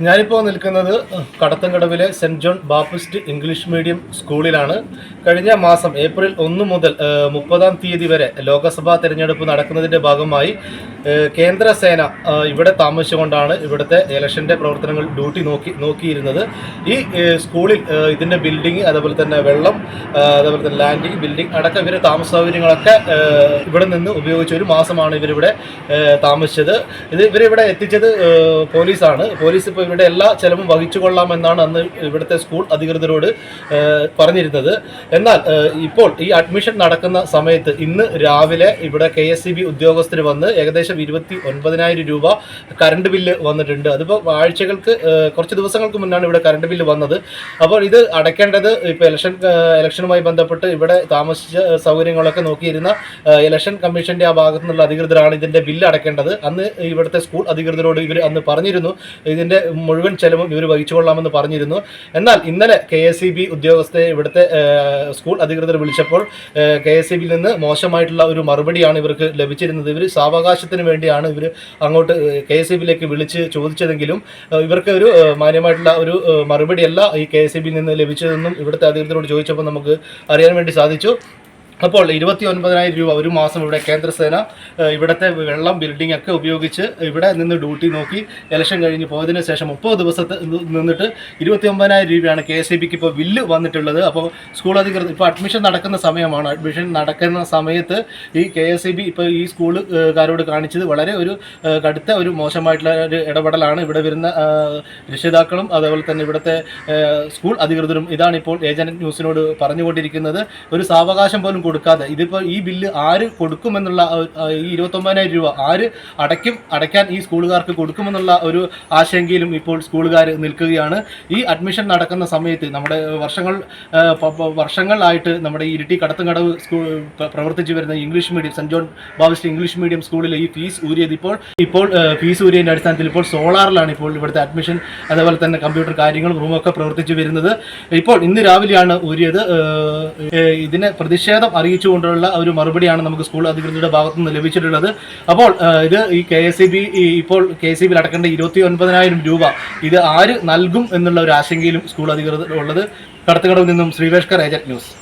ഞാനിപ്പോൾ നിൽക്കുന്നത് കടത്തങ്കടവിലെ Saint John Baptist English medium സ്കൂളിലാണ്. കഴിഞ്ഞ മാസം ഏപ്രിൽ ഒന്ന് മുതൽ മുപ്പതാം തീയതി വരെ ലോക്സഭാ തെരഞ്ഞെടുപ്പ് നടക്കുന്നതിന്റെ ഭാഗമായി ഏഹ്, കേന്ദ്ര സേന ഏഹ്, ഇവിടെ താമസിച്ചുകൊണ്ടാണ് ഇവിടുത്തെ ഇലക്ഷന്റെ പ്രവർത്തനങ്ങൾ ഡ്യൂട്ടി നോക്കി നോക്കിയിരുന്നത്. ഈ സ്കൂളിൽ ഇതിന്റെ ബിൽഡിംഗ് അതേപോലെ തന്നെ വെള്ളം അതേപോലെ തന്നെ ലാൻഡിംഗ് ബിൽഡിംഗ് അടക്കം ഇവരെ താമസ സൗകര്യങ്ങളൊക്കെ ഇവിടെ നിന്ന് ഉപയോഗിച്ച് ഒരു മാസമാണ് ഇവരിവിടെ താമസിച്ചത്. ഇത് ഇവരിവിടെ എത്തിച്ചത് പോലീസാണ്. പോലീസ് ഇപ്പോൾ ഇവിടെ എല്ലാ ചെലവും വഹിച്ചു കൊള്ളാമെന്നാണ് അന്ന് ഇവിടുത്തെ സ്കൂൾ അധികൃതരോട് പറഞ്ഞിരുന്നത്. എന്നാൽ ഇപ്പോൾ ഈ അഡ്മിഷൻ നടക്കുന്ന സമയത്ത് ഇന്ന് രാവിലെ ഇവിടെ കെ എസ് സി ബി ഉദ്യോഗസ്ഥർ വന്ന് ഏകദേശം ഇരുപത്തി ഒൻപതിനായിരം രൂപ കറണ്ട് ബില്ല് വന്നിട്ടുണ്ട്. അതിപ്പോൾ ആഴ്ചകൾക്ക് കുറച്ച് ദിവസങ്ങൾക്ക് മുന്നാണ് ഇവിടെ കറണ്ട് ബില്ല് വന്നത്. അപ്പോൾ ഇത് അടയ്ക്കേണ്ടത് ഇപ്പോൾ ഇലക്ഷൻ ഇലക്ഷനുമായി ബന്ധപ്പെട്ട് ഇവിടെ താമസിച്ച സൗകര്യങ്ങളൊക്കെ നോക്കിയിരുന്ന ഇലക്ഷൻ കമ്മീഷന്റെ ആ ഭാഗത്തു നിന്നുള്ള അധികൃതരാണ് ഇതിന്റെ ബില്ല് അടയ്ക്കേണ്ടത്. അന്ന് ഇവിടുത്തെ സ്കൂൾ അധികൃതരോട് ഇവർ അന്ന് പറഞ്ഞിരുന്നു. ഇതിന്റെ മുഴുവൻ ചെലവും ഇവർ വഹിച്ചുകൊള്ളാമെന്ന് പറഞ്ഞിരുന്നു. എന്നാൽ ഇന്നലെ കെ എസ് ഇ ബി ഉദ്യോഗസ്ഥരെ ഇവിടുത്തെ സ്കൂൾ അധികൃതർ വിളിച്ചപ്പോൾ കെ എസ് ഇ ബിയിൽ നിന്ന് മോശമായിട്ടുള്ള ഒരു മറുപടിയാണ് ഇവർക്ക് ലഭിച്ചിരുന്നത്. ഇവർ സാവകാശത്തിന് വേണ്ടിയാണ് ഇവർ അങ്ങോട്ട് കെ എസ് ഇ ബിയിലേക്ക് വിളിച്ച് ചോദിച്ചതെങ്കിലും ഇവർക്ക് ഒരു മാന്യമായിട്ടുള്ള ഒരു മറുപടിയല്ല ഈ കെ എസ് ഇ ബിയിൽ നിന്ന് ലഭിച്ചതെന്നും ഇവിടുത്തെ അധികൃതരോട് ചോദിച്ചപ്പോൾ നമുക്ക് അറിയാൻ വേണ്ടി സാധിച്ചു. അപ്പോൾ ഇരുപത്തി ഒൻപതിനായിരം രൂപ ഒരു മാസം ഇവിടെ കേന്ദ്രസേന ഇവിടുത്തെ വെള്ളം ബിൽഡിംഗ് ഒക്കെ ഉപയോഗിച്ച് ഇവിടെ നിന്ന് ഡ്യൂട്ടി നോക്കി ഇലക്ഷൻ കഴിഞ്ഞ് പോയതിനു ശേഷം മുപ്പത് ദിവസത്തെ നിന്നിട്ട് ഇരുപത്തി ഒമ്പതിനായിരം രൂപയാണ് കെ എസ് ഇ ബിക്ക് ഇപ്പോൾ ബില്ല് വന്നിട്ടുള്ളത്. അപ്പോൾ സ്കൂൾ അധികൃതർ ഇപ്പോൾ അഡ്മിഷൻ നടക്കുന്ന സമയമാണ്. അഡ്മിഷൻ നടക്കുന്ന സമയത്ത് ഈ കെ എസ് ഇ ബി ഇപ്പോൾ ഈ സ്കൂളുകാരോട് കാണിച്ചത് വളരെ ഒരു കടുത്ത ഒരു മോശമായിട്ടുള്ള ഒരു ഇടപെടലാണ് ഇവിടെ വരുന്ന രക്ഷിതാക്കളും അതേപോലെ തന്നെ ഇവിടുത്തെ സ്കൂൾ അധികൃതരും. ഇതാണ് ഇപ്പോൾ ഏജന്റ് ന്യൂസിനോട് പറഞ്ഞുകൊണ്ടിരിക്കുന്നത്. ഒരു സാവകാശം പോലും കൊടുക്കാതെ ഇതിപ്പോൾ ഈ ബില്ല് ആര് കൊടുക്കുമെന്നുള്ള ഈ ഇരുപത്തൊമ്പതിനായിരം രൂപ ആര് അടയ്ക്കും അടയ്ക്കാൻ ഈ സ്കൂളുകാർക്ക് കൊടുക്കുമെന്നുള്ള ഒരു ആശങ്കയിലും ഇപ്പോൾ സ്കൂളുകാർ നിൽക്കുകയാണ്. ഈ അഡ്മിഷൻ നടക്കുന്ന സമയത്ത് നമ്മുടെ വർഷങ്ങൾ വർഷങ്ങളായിട്ട് നമ്മുടെ ഈ ഇരിട്ടി കടത്തുംകടവ് സ്കൂൾ പ്ര- പ്രവർത്തിച്ചു വരുന്ന English medium Saint John Baptist English medium സ്കൂളിൽ ഈ ഫീസ് ഊരിയത് ഇപ്പോൾ ഇപ്പോൾ ഫീസ് ഊരിയതിന്റെ അടിസ്ഥാനത്തിൽ ഇപ്പോൾ സോളാറിലാണ് ഇപ്പോൾ ഇവിടുത്തെ അഡ്മിഷൻ അതേപോലെ തന്നെ കമ്പ്യൂട്ടർ കാര്യങ്ങളും റൂമൊക്കെ പ്രവർത്തിച്ചു വരുന്നത്. ഇപ്പോൾ ഇന്ന് രാവിലെയാണ് ഊരിയത് ഇതിനെ പ്രതിഷേധം അറിയിച്ചുകൊണ്ടുള്ള ഒരു മറുപടിയാണ് നമുക്ക് സ്കൂൾ അധികൃതരുടെ ഭാഗത്തു നിന്ന് ലഭിച്ചിട്ടുള്ളത്. അപ്പോൾ ഇത് ഈ കെ എസ് ബി ഇപ്പോൾ കെ എസ് സി അടക്കേണ്ട ഇരുപത്തി ഒൻപതിനായിരം രൂപ ഇത് ആര് നൽകും എന്നുള്ള ഒരു ആശങ്കയിലും സ്കൂൾ അധികൃതർ ഉള്ളത്. കടത്തുകടവിൽ നിന്നും ശ്രീവേഷ്കർ ഏജന്റ് ന്യൂസ്.